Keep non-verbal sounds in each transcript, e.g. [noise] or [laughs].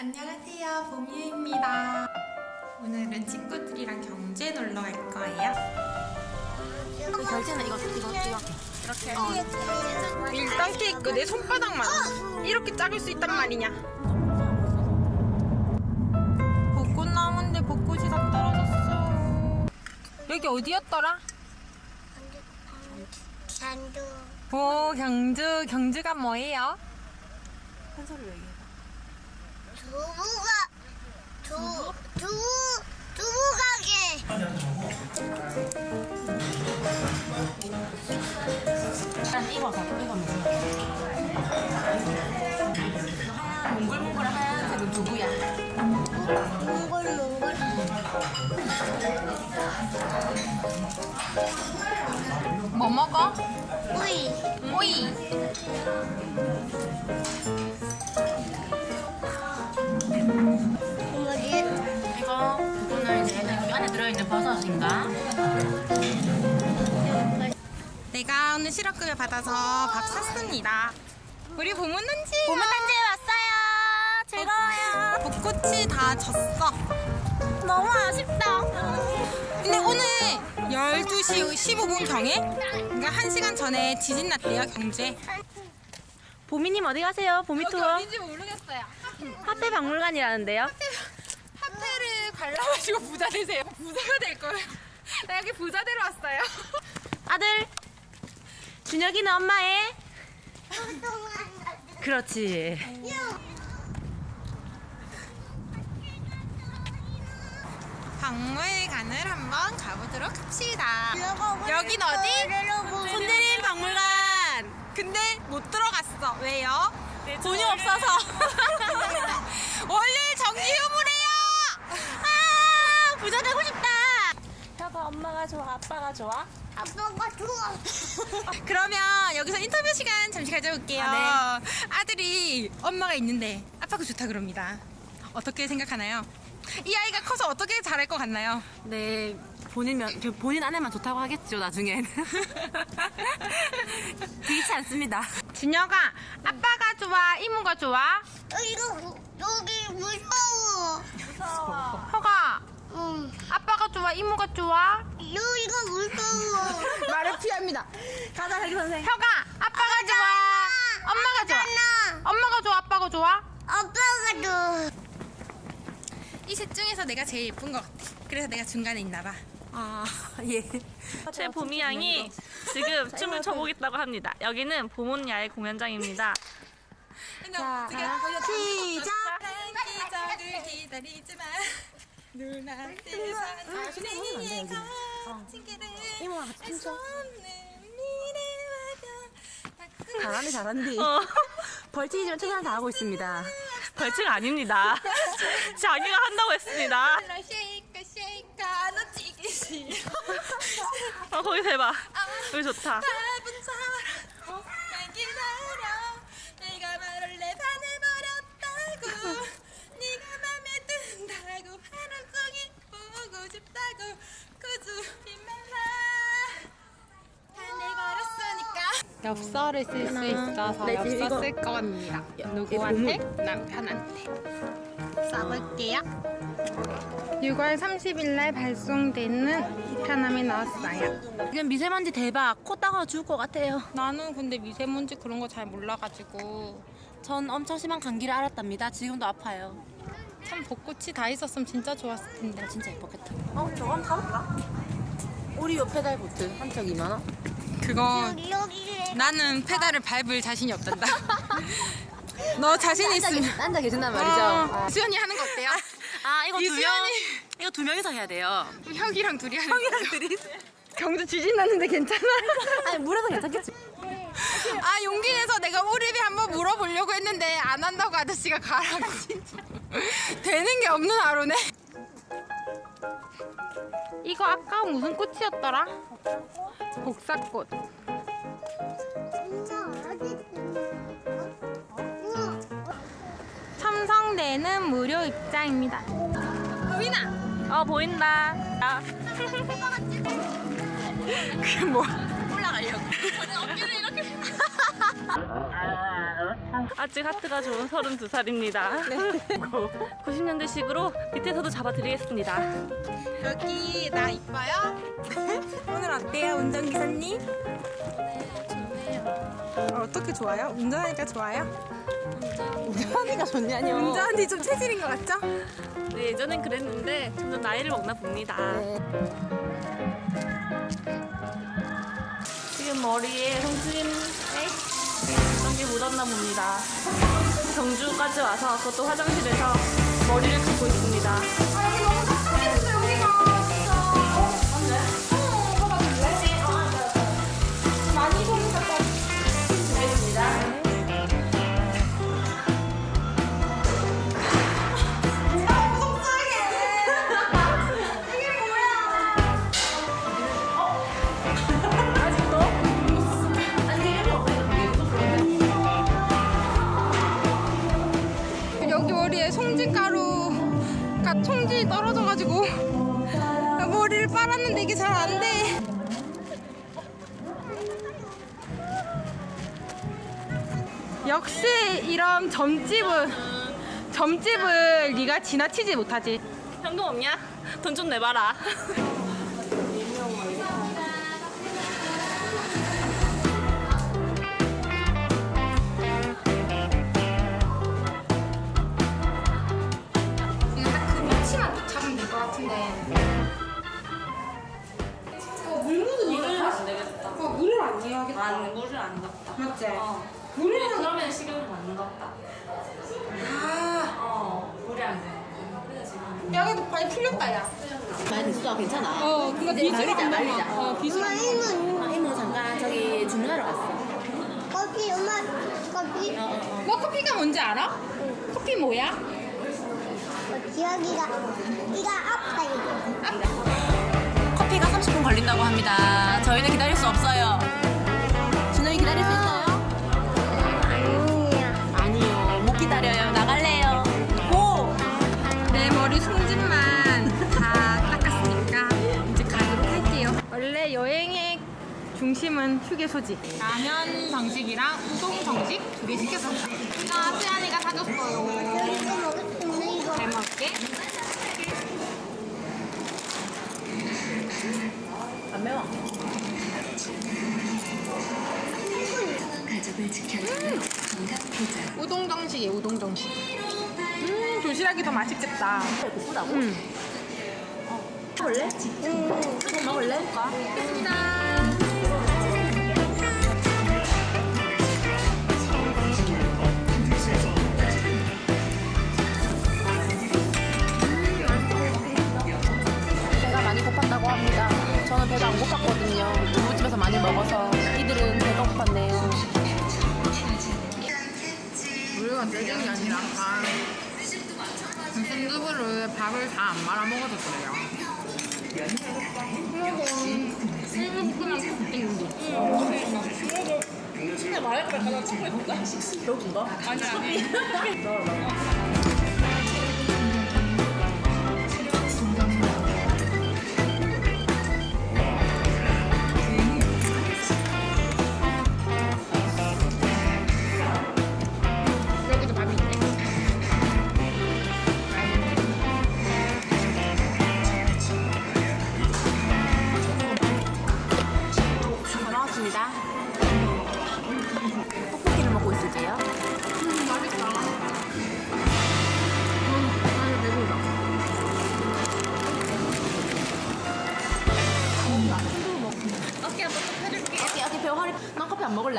안녕하세요, 봄이입니다. 오늘은 친구들이랑 경주에 놀러 갈 거예요. 결제는 이거 이거 이거 이렇게 어. 일단 케이크 내 손바닥만 이렇게 작을 수 있단 말이냐? 벚꽃 나무인데 벚꽃이 다 떨어졌어. 여기 어디였더라? 산도 오, 경주. 경주가 뭐예요? 한 소리로 얘기해. 두부가 두 두부 두부 가게 이거 봐 이거 무슨 하얀 몽글몽글한 하얀색은 두부야. 몽골 뭐 먹어? 우이 오이. 들어있는 버섯인가? 내가 오늘 실업급여 받아서 밥 샀습니다. 우리 보문 단지. 보문 단지에 왔어요 즐거워요 벚꽃이 다 졌어. 너무 아쉽다 근데 오늘 12시 15분경에 그러니까 1시간 전에 지진 났대요, 경주에. 보미님 어디 가세요? 보미 투어 어딘지 모르겠어요. 화폐 박물관이라는데요. 화폐를 갈라가지고 부자 되세요. 부자가 될 거예요. [laughs] 나 여기 부자 되러 왔어요. [laughs] 아들 준혁이는 엄마의 그렇지. 박물관을 한번 가보도록 합시다. 여긴 어디? 손대림 박물관. 근데 못 들어갔어. 왜요? 돈이 없어서. 월요일 정기. 아 부자 되고 싶다. 혀가 엄마가 좋아, 아빠가 좋아? 아빠가 좋아 [laughs] 그러면 여기서 인터뷰 시간 잠시 가져올게요. 아, 아들이 엄마가 있는데 아빠가 좋다 그럽니다. 어떻게 생각하나요? 이 아이가 커서 어떻게 잘할 것 같나요? 네, 본인 면 그 본인 아내만 좋다고 하겠죠 나중엔. [laughs] 그렇지 않습니다. 준혁아, 아빠가 좋아, 이모가 좋아? 어, 이거 여기 무서워 좋아, 이모가 좋아? 이거 이거 무서워 [laughs] 말을 피합니다. 가자 자기 선생. 혁아, 아빠가 좋아, 엄마가 좋아? 하나 엄마가 좋아, 아빠가 좋아? 아빠가 좋아 이셋 중에서 내가 제일 예쁜 것 같아. 그래서 내가 중간에 있나 봐. 아 예. 제 봄이 양이 지금 춤을 춰보겠다고 합니다. 여기는 봄온 야외 공연장입니다. 자, 시작. 기적을 기다리지만 누난 세상 자신의 거친기를 이모랑 같이 춤춰. 잘하네 잘한디. 어, 벌칙이지만 최선을 다하고 있습니다. 벌칙 아닙니다. [laughs] 자기가 한다고 했습니다. 쉐이카 쉐이카 너 찌기 싫어 어, 거기 대박. 여기 좋다. 엽서를 쓸 수 있어서 네, 엽서 이거- 쓸 겁니다 누구한테? 남편한테 써볼게요 6월 30일 날 발송되는 편함에 넣었어요 지금 미세먼지 대박. 코 따가워 죽을 것 같아요. 나는 근데 미세먼지 그런 거 잘 몰라가지고 전 엄청 심한 감기를 앓았답니다. 지금도 아파요. 참 벚꽃이 다 있었으면 진짜 좋았을 텐데 진짜 예뻤겠다. 어, 저거 한번 가볼까? 오리오 페달 보트 한 척 2만 원? 그거 여기 여기 나는 페달을 밟을 자신이 없단다 [laughs] 너 자신 있으면 앉아 계신단 말이죠. 어, 수연이 하는 거 어때요? [laughs] 아 이거 두 명. 이수연이. 이거 두 명이서 해야 돼요. 형이랑 둘이 하는 형이랑 둘이 경주 지진 났는데 괜찮아? [laughs] 아니 물에서 괜찮겠지. 아 용기 내서 내가 오리비 한번 물어보려고 했는데 안 한다고 아저씨가 가라고 되는 게 없는 하루네 이거 아까 무슨 꽃이었더라? 복사꽃 첨성대는 무료 입장입니다 보이나? 어, 보인다. 아, [laughs] 그게 뭐 올라가려고. 어깨를 이렇게. [laughs] 아직 하트가 좋은 32살입니다. 90년대식으로 [laughs] 밑에서도 잡아드리겠습니다. 여기 나 이뻐요? [laughs] 오늘 어때요 운전기사님? 어, 어떻게 좋아요? 운전하니까 좋아요? 운전하니까 좋냐뇨. 운전이 좀 체질인 것 같죠? 네, 예전엔 그랬는데 점점 나이를 먹나 봅니다. 지금 머리에 송진 어떤 게 묻었나 봅니다. 경주까지 와서 그것도 화장실에서 머리를 감고 있습니다. 송진이 떨어져가지고 머리를 빨았는데 이게 잘 안 돼. 역시 이런 점집은 점집을 네가 지나치지 못하지. 현금 없냐? 돈 좀 내봐라. [laughs] 어. 안 그러면 식용유 맞는 것 같다. 아, 어, 물이 안 돼. 그래서 지금. 야, 그래도 많이 풀렸다, 야. 많이 됐어, 괜찮아. 어, 그거 비수로 말리자, 한 번만. 말리자. 어, 엄마. 이모 아, 이모 잠깐 저기 주문하러 갔어. 커피 엄마 커피 어, 어, 어. 뭐 커피가 뭔지 알아? 커피 뭐야? 어, 기억이가 이가 아파 이거 커피가 30분 걸린다고 합니다. 저희는 기다릴 수 없어요. 중심은 휴게소지. 라면 정식이랑 우동 정식 두 개 시켰습니다. 이거 수연이가 사줬어요. 잘 먹게. 안 매워. 우동 정식이에요, 우동 정식. 음, 도시락이 더 맛있겠다. 예쁘다고? 음. 먹을래? 응. 조금 먹을래? 배가 순두부를 밥을 다 안 말아 먹어도 그래요. 근데 말할까 말까 찍고 있다. 배고픈 거? 아니 아니.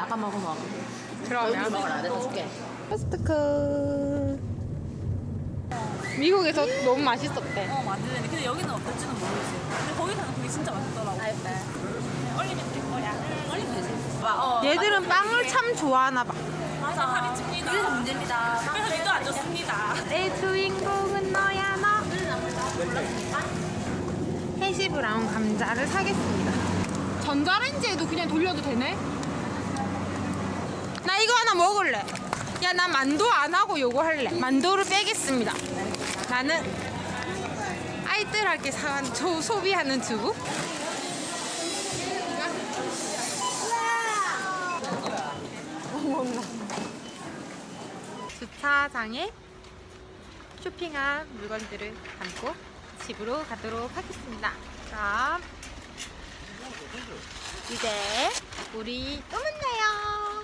아까 먹은 거. 그러면 먹어라. 내가 줄게. 포스트크. 미국에서 너무 맛있었대. 어, 만들는데 근데 여기는 어떨지는 모르겠어. 근데 거기서는 그게 진짜 맛있더라고. 얼리면 될 거야. 얼리면 되지. 어, 얘들은 빵을 참 좋아하나 봐. 맞아. 그래서 문제입니다. 그래서 믿도 안 좋습니다. 내 주인공은 너야 너. 해시 브라운 감자를 사겠습니다. 전자레인지에도 그냥 돌려도 되네? 나 이거 하나 먹을래. 야, 나 만두 안 하고 요거 할래. 만두를 빼겠습니다. 나는 아이들에게 사 소, 소비하는 주부. 주차장에 쇼핑한 물건들을 담고 집으로 가도록 하겠습니다. 그럼 이제 우리 또 만나요.